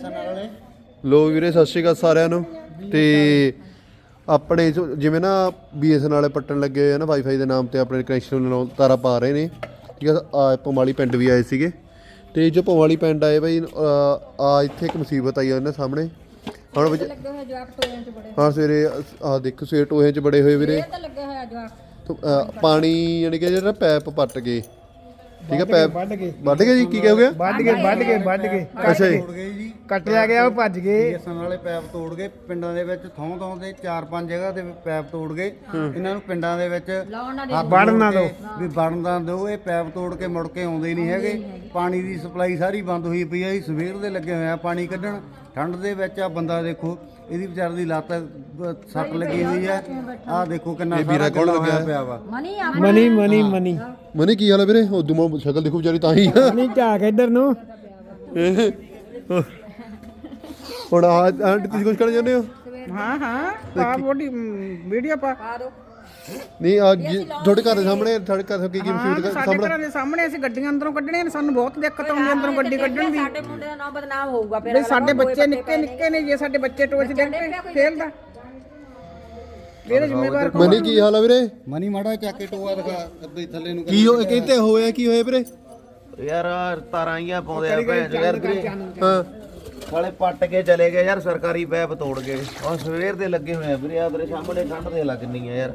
ਵਾਲੇ? ਲੋ ਵੀਰੇ ਸਤਿ ਸ਼੍ਰੀ ਅਕਾਲ ਸਾਰਿਆਂ ਨੂੰ। ਤੇ ਆਪਣੇ ਜੋ- ਜਿਵੇਂ ਨਾ ਬੀਐਸਐਨ ਵਾਲੇ ਪੱਟਣ ਲੱਗੇ ਹੋਏ ਆ ਨਾ ਵਾਈਫਾਈ ਦੇ ਨਾਮ ਤੇ ਆਪਣੇ ਕਨੈਕਸ਼ਨ ਲਾਉਣ ਤਾਰਾ ਪਾ ਰਹੇ ਨੇ। ਠੀਕ ਆ ਆ ਪਮਾਲੀ ਪਿੰਡ ਵੀ ਆਏ ਸੀਗੇ। ਤੇ ਜੋ ਪਮਾਲੀ ਪਿੰਡ ਆਏ ਬਈ ਆ ਇੱਥੇ ਇੱਕ ਮੁਸੀਬਤ ਆਈ ਆ ਉਹਨਾਂ ਸਾਹਮਣੇ। ਹੁਣ ਵਿੱਚ ਲੱਗੇ ਹੋਏ ਜਵਾਕ ਟੋਇਆਂ ਚ ਬੜੇ। ਹਾਂ ਸਵੇਰੇ ਆ ਦੇਖੋ ਸਵੇਰ ਟੋਹੇ 'ਚ ਬੜੇ ਹੋਏ ਵੀਰੇ। ਇਹ ਤਾਂ ਲੱਗੇ ਹੋਇਆ ਜਵਾਕ। ਤੋ, ਅ, ਪਾਣੀ ਯਾਨੀ ਕਿ ਜਿਹੜਾ ਪੈਪ ਪੱਟ ਗਏ। ਠੀਕ ਹੈ ਪੈਪ ਵੱਢ ਗਏ ਵੱਢ ਗਏ ਜੀ ਕੀ ਕਹੋਗੇ? ਵੱਢ ਗਏ ਵੱਢ ਗਏ ਵੱਢ ਗਏ ਅੱਛਾ ਜੀ। ਤੋੜ ਗਏ ਜੀ। ਕੱਟਿਆ ਗਿਆ ਉਹ ਭੱਜ ਗਏ। ਬੀਐਸਐਨਐਲ ਵਾਲੇ ਪੈਪ ਤੋੜ ਗਏ। ਪਿੰਡਾਂ ਦੇ ਵਿੱਚ ਥੋਂ ਥੋਂ ਤੇ ਚਾਰ ਪੰਜ ਜਗ੍ਹਾ ਤੇ ਪੈਪ ਤੋੜ ਗਏ। ਇਹਨਾਂ ਨੂੰ ਪਿੰਡਾਂ ਦੇ ਵਿੱਚ ਹੱਥ ਵੜਨ ਨਾ ਕੇ ਵੀ ਵੜਨ ਨਾ ਦਿਓ। ਇਹ ਪੈਪ ਤੋੜ ਕੇ ਮੁੜ ਕੇ ਆਉਂਦੇ ਨਹੀਂ ਹੈਗੇ। ਪਾਣੀ ਦੀ ਸਪਲਾਈ ਸਾਰੀ ਬੰਦ ਹੋਈ ਪਈ ਹੈ ਜੀ। ਸਵੇਰ ਦੇ ਲੱਗੇ ਹੋਏ ਆ ਪਾਣੀ ਕੱਢਣ। ਠੰਡ ਦੇ ਵਿੱਚ ਆ ਬੰਦਾ ਦੇਖੋ ਇਹਦੀ ਵਿਚਾਰ ਦੀ ਲੱਤ ਸੱਟ ਲੱਗੀ ਹੋਈ ਹੈ ਆਹ ਦੇਖੋ ਕਿੰਨਾ ਸਾਰਾ ਕੌਣ ਗਿੱਲਾ ਲੱਗਿਆ? ਪਿਆ ਵਾ। ਮਨੀ ਆ। ਮਨੀ ਮਨੀ ਮਨੀ। ਮਨੀ ਕੀ ਹਾਲ ਹੈ ਵੀਰੇ? ਉਹ ਦੁਮਾ ਸ਼ਕਲ ਦੇਖੋ ਵਿਚਾਰੀ ਤਾਂ ਹੀ ਆ। ਨਹੀਂ ਝਾਕ ਇੱਧਰ ਨੂੰ। ਹੁਣ ਆ ਆਂਟੀ ਤੁਸੀਂ ਕੁਝ ਕਹਿਣਾ ਚਾਹੁੰਦੇ ਹੋ? ਹਾਂ ਹਾਂ। ਪਾ ਬੋਡੀ ਵੀਡੀਓ ਪਾ। ਪਾ ਦੋ। ਨਹੀਂ ਆ ਜੀ- ਤੁਹਾਡੇ ਘਰ ਦੇ ਸਾਹਮਣੇ ਤੁਹਾਡੇ ਘਰ ਕੀ ਕੀ ਤੇ ਦਾ ਸਾਡੇ ਘਰਾਂ ਦੇ ਸਾਹਮਣੇ ਅਸੀਂ ਗੱਡੀਆਂ ਅੰਦਰੋਂ ਕੱਢਣੀਆਂ ਨੇ ਸਾਨੂੰ ਬਹੁਤ ਦਿੱਕਤ ਆਉਂਦੀ ਹੈ ਅੰਦਰੋਂ ਗੱਡੀ ਕੱਢਣ ਦੀ। ਸਾਡੇ ਮੁੰਡੇ ਦਾ ਨਾਮ ਬਦਨਾਮ ਹੋਊਗਾ ਫਿਰ ਵੀ ਸਾਡੇ ਬੱਚੇ ਨਿੱਕੇ ਨਿੱਕੇ ਨੇ ਜੇ ਸਾਡੇ ਬੱਚੇ ਟੋਚ ਦੇ ਖੇਲਦਾ। ਇਹਦਾ ਜ਼ਿੰਮੇਵਾਰ ਕੌਣ? ਮਨੀ ਕੀ ਹਾਲ ਹੈ ਵੀਰੇ? ਮਨੀ ਮਾੜਾ ਚੱਕ ਕੇ ਟੋਆ ਦਿਖਾ ਅੱਧੇ ਥੱਲੇ ਨੂੰ ਕੀ ਹੋ ਕਹਿੰਦੇ ਹੋਇਆ ਕੀ ਹੋਇਆ ਵੀਰੇ? ਯਾਰ ਆਹ ਤਾਰਾਂ ਆਈਆਂ ਪਾਉਂਦੇ ਆ ਭੈਣ ਯਾਰ ਵੀਰੇ। ਹਾਂ। ਸਾਲੇ ਪੱਟ ਕੇ ਚਲੇ ਗਏ ਯਾਰ ਸਰਕਾਰੀ ਪੈਪ ਤੋੜ ਗਏ। ਉਹ ਸਵੇਰ ਦੇ ਲੱਗੇ ਹੋਏ ਆ ਵੀਰੇ ਆ ਤੇਰੇ ਸਾਹਮਣੇ ਠੰਡ ਦੇ ਲੱਗਣੀ ਆ ਯਾਰ।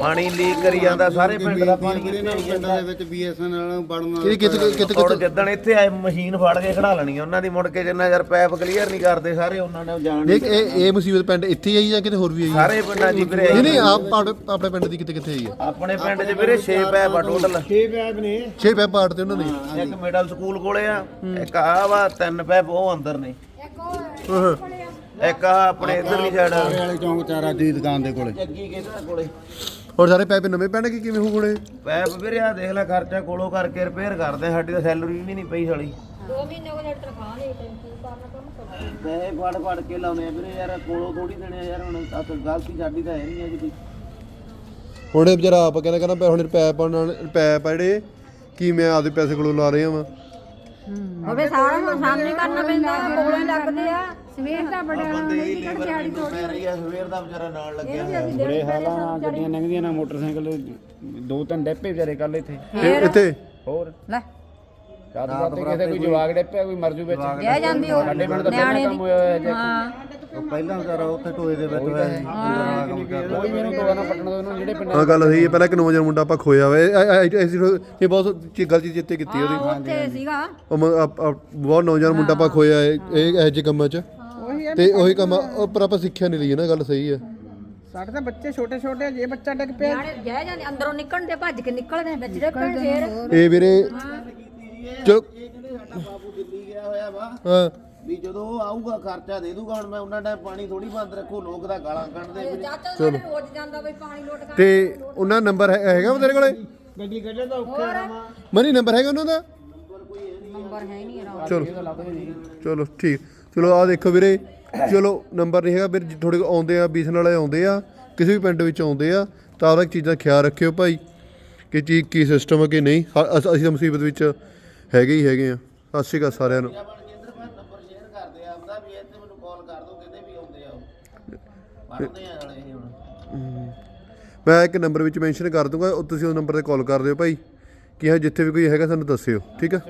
ਪਾਣੀ ਲੀਕ ਕਰੀ ਜਾਂਦਾ ਸਾਰੇ ਪਿੰਡ ਦਾ ਪਾਣੀ ਵੀਰੇ ਨਾਲ ਪਿੰਡਾਂ ਦੇ ਵਿੱਚ ਬੀਐਸਐਨਐਲ ਵੜਨ ਕਿਹੜੀ ਕਿੱਥੇ ਕਿੱਥੇ ਹੁਣ ਜਿੱਦਣ ਇੱਥੇ ਆਏ ਮਸ਼ੀਨ ਫੜ ਕੇ ਖੜਾ ਲੈਣੀ ਉਹਨਾਂ ਦੀ ਮੁੜ ਕੇ ਜਿੰਨਾ ਯਾਰ ਪੈਪ ਕਲੀਅਰ ਨਹੀਂ ਕਰਦੇ ਸਾਰੇ ਉਹਨਾਂ ਨੇ ਜਾਣ ਨਹੀਂ ਇਹ ਇਹ ਮੁਸੀਬਤ ਪਿੰਡ ਇੱਥੇ ਹੀ ਆਈ ਜਾਂ ਕਿਤੇ ਹੋਰ ਵੀ ਆਈ? ਸਾਰੇ ਪਿੰਡਾਂ ਹੀ ਵੀਰੇ ਨਹੀਂ ਨਹੀਂ ਆਪ ਆਪਣੇ ਪਿੰਡ ਦੀ ਕਿਤੇ ਕਿੱਥੇ ਆਈ ਹੈ ਆਪਣੇ ਪਿੰਡ 'ਚ ਵੀਰੇ 6 ਪੈਪ ਆ ਟੋਟਲ ਛੇ ਪੈਪ ਨੇ। ਛੇ ਪੈਪ ਪਾੜ ਤੇ ਉਹਨਾਂ ਨੇ ਇੱਕ ਮਿਡਲ ਸਕੂਲ ਕੋਲੇ ਆ ਇੱਕ ਆ ਵਾ ਤਿੰਨ ਪੈਪ ਉਹ ਅੰਦਰ ਨੇ। ਹਾਂ। ਇੱਕ ਆ ਆਪਣੇ ਇਧਰਲੀ ਸਾਈਡ ਸਾਰੇ ਵਾਲੇ ਚੌਂਕ ਚਾਰਾ ਦੀ ਦੁਕਾਨ ਦੇ ਕੋਲੇ। ਜੱਗੀ ਕਿਹਦੇ ਕੋਲੇ? ਹੋਰ ਸਾਰੇ ਪੈਪ ਨਵੇਂ ਪੈਣਗੇ ਕਿਵੇਂ ਹੋ ਕੋਲੇ ਪੈਪ ਵੀਰੇ ਆ ਦੇਖ ਲੈ ਖਰਚਾ ਕੋਲੋਂ ਕਰਕੇ ਰਿਪੇਅਰ ਕਰਦੇ ਆ, ਸਾਡੀ ਤਾਂ ਸੈਲਰੀ ਵੀ ਨਹੀਂ ਪਈ ਸਾਲੀ। 2 ਮਹੀਨੇ ਹੋ ਗਏ ਤਨਖਾਹ ਨਹੀਂ ਟੈਂਕੀ ਕਰਨਾ ਕੰਮ ਕਰਨਾ? ਪੈਸੇ ਫੜ ਫੜ ਕੇ ਲਾਉਣੇ ਆ ਵੀਰੇ ਯਾਰ ਕੋਲੋਂ ਥੋੜੀ ਦੇਣੇ ਆ ਯਾਰ ਹੁਣ ਆਹ ਤਾਂ ਗਲਤੀ ਸਾਡੀ ਤਾਂ ਹੈ ਨਹੀਂ ਹੈ ਜੀ ਹੁਣ ਇਹ ਵਿਚਾਰਾ ਆਪ ਕਹਿੰਦਾ ਕਹਿੰਦਾ ਹੁਣ ਪੈਪ ਨਾਲ ਪੈਪ ਆ ਜਿਹੜੇ ਕੀ ਮੈਂ ਆਪਦੇ ਪੈਸੇ ਕੋਲੋਂ ਲਾ ਰਿਹਾ ਵਾਂ? ਹੋਵੇ ਸਾਰਾ ਕੁਝ ਸਾਹਮਣੇ ਕਰਨਾ ਪੈਂਦਾ ਕੋਲੋਂ ਲੱਗਦੇ ਆ। ਸਵੇਰ ਦਾ ਬੜਾ ਬੰਦੇ ਹੀ ਲੇਬਰ ਦਿਹਾੜੀ ਪੈ ਰਹੀ ਆ ਸਵੇਰ ਦਾ ਵਿਚਾਰਾ ਨਾਲ ਲੱਗਿਆ ਹੋਇਆ। ਬੜੇ ਹਾਲਾਂ ਨਾਲ ਗੱਡੀਆਂ ਲੰਘਦੀਆਂ ਨਾ ਮੋਟਰਸਾਈਕਲ ਦੋ ਤਿੰਨ ਡੱਪੇ ਵਿਚਾਰੇ ਕੱਲ ਇੱਥੇ। ਇੱਥੇ? ਹੋਰ? ਲੈ। ਰਾਤ ਰਾਤ ਕਿਸੇ ਕੋਈ ਜਵਾਗ ਡੱਪਿਆ ਕੋਈ ਮਰ ਜੂ ਵਿੱਚ। ਕਹਿ ਜਾਂਦੀ ਉਹ। ਸਾਡੇ ਪਿੰਡ ਦਾ ਪਹਿਲਾਂ ਕੰਮ ਹੋਇਆ ਹੋਇਆ ਜੇ ਹਾਂ। ਪਹਿਲਾਂ ਵਿਚਾਰਾ ਉੱਥੇ ਟੋਏ ਦੇ ਵਿੱਚ ਹੋਇਆ ਸੀ ਜਿਹੜਾ ਕੰਮ ਕਰਦਾ। ਕੋਈ ਮੈਨੂੰ ਤੋਆ ਨਾ ਪਟਣ ਦੋ ਇਹਨੂੰ ਜਿਹੜੇ ਪਿੰਡ ਹਾਂ ਗੱਲ ਸਹੀ ਹੈ ਪਹਿਲਾਂ ਇੱਕ ਨੌਜਵਾਨ ਮੁੰਡਾ ਆਪਾਂ ਖੋਇਆ ਵਾ। ਇਹ- ਬਹੁਤ ਚੀ- ਗੱਲ ਚੀਜ਼ ਚੇਤੇ ਕੀਤੀ ਉਹਦੀ। ਹਾਂ, ਉੱਥੇ ਸੀਗਾ। ਉਹ ਬਹੁਤ ਨੌਜਵਾਨ ਮੁੰਡਾ ਆਪਾਂ ਖੋਇਆ ਇਹ ਇਹ ਇਹੋ ਜਿਹੇ ਕੰਮਾਂ 'ਚ। ਤੇ ਉਹੀ ਕੰਮ ਉਹ ਪਰ ਆਪਾਂ ਸਿੱਖਿਆ ਨਹੀਂ ਲਈ ਨਾ ਗੱਲ ਸਹੀ ਹੈ ਸਾਡੇ ਤਾਂ ਬੱਚੇ ਛੋਟੇ ਛੋਟੇ ਆ, ਜੇ ਬੱਚਾ ਡਿੱਗ ਪਿਆ। ਜੈ ਜਾਂਦੇ ਅੰਦਰੋਂ ਨਿਕਲਣ ਦੇ ਭੱਜ ਕੇ ਨਿਕਲਦੇ ਵਿੱਚ ਦੇ ਪੈਣ ਫੇਰ। ਇਹ ਵੀਰੇ ਚਲੋ ਬਾਬੂ ਦਿੱਲੀ ਗਿਆ ਹੋਇਆ ਵਾ ਹਾਂ। ਵੀ ਜਦੋਂ ਉਹ ਆਊਗਾ ਖਰਚਾ ਦੇ ਦੂਗਾ ਹੁਣ ਮੈਂ ਉਹਨਾਂ ਟਾਈਮ ਪਾਣੀ ਥੋੜੀ ਬੰਦ ਰੱਖੋ ਲੋਕ ਤਾਂ ਗਾਲਾਂ ਕੱਢਦੇ ਵੀਰੇ ਚਾਚਾ ਸਾਡੇ ਰੋਜ਼ ਜਾਂਦਾ ਬਈ ਪਾਣੀ ਲੋਟ ਕਰ ਤੇ ਉਹਨਾਂ ਨੰਬਰ ਹੈਗਾ ਤੇਰੇ ਕੋਲੇ? ਗੱਡੀ ਕੱਢੇ ਤਾਂ ਔਖੇ ਮਨੀ ਨੰਬਰ ਹੈਗਾ ਉਹਨਾਂ ਦਾ? ਨੰਬਰ ਹੈ ਨਹੀਂ ਇਹਦਾ। ਚਲੋ। ਚਲੋ ਠੀਕ। ਚਲੋ ਆ ਦੇਖੋ ਵੀਰੇ, ਚਲੋ ਨੰਬਰ ਨਹੀਂ ਹੈਗਾ ਵੀਰ ਤੁਹਾਡੇ ਕੋਲ ਆਉਂਦੇ ਆ, ਬੀਸਨ ਵਾਲੇ ਆਉਂਦੇ ਆ, ਕਿਸੇ ਵੀ ਪਿੰਡ ਵਿੱਚ ਆਉਂਦੇ ਆ, ਤਾਂ ਉਹਦਾ ਚੀਜ਼ਾਂ ਖਿਆਲ ਰੱਖਿਓ ਭਾਈ, ਕਿ ਚੀਜ਼ ਕੀ ਸਿਸਟਮ ਹੈ ਕਿ ਨਹੀਂ। ਅਸੀਂ ਤਾਂ ਮੁਸੀਬਤ ਵਿੱਚ ਹੈਗੇ ਹੀ ਹੈਗੇ ਆ। ਸਤਿ ਸ਼੍ਰੀ ਅਕਾਲ ਸਾਰਿਆਂ ਨੂੰ। ਮੈਂ ਇੱਕ ਨੰਬਰ ਵਿੱਚ ਮੈਂਸ਼ਨ ਕਰ ਦੂੰਗਾ ਤੁਸੀਂ ਉਸ ਨੰਬਰ ਤੇ ਕਾਲ ਕਰ ਦਿਓ ਭਾਈ, ਕਿ ਹਾਂ ਜਿੱਥੇ ਵੀ ਕੋਈ ਹੈਗਾ, ਸਾਨੂੰ ਦੱਸਿਓ, ਠੀਕ ਆ?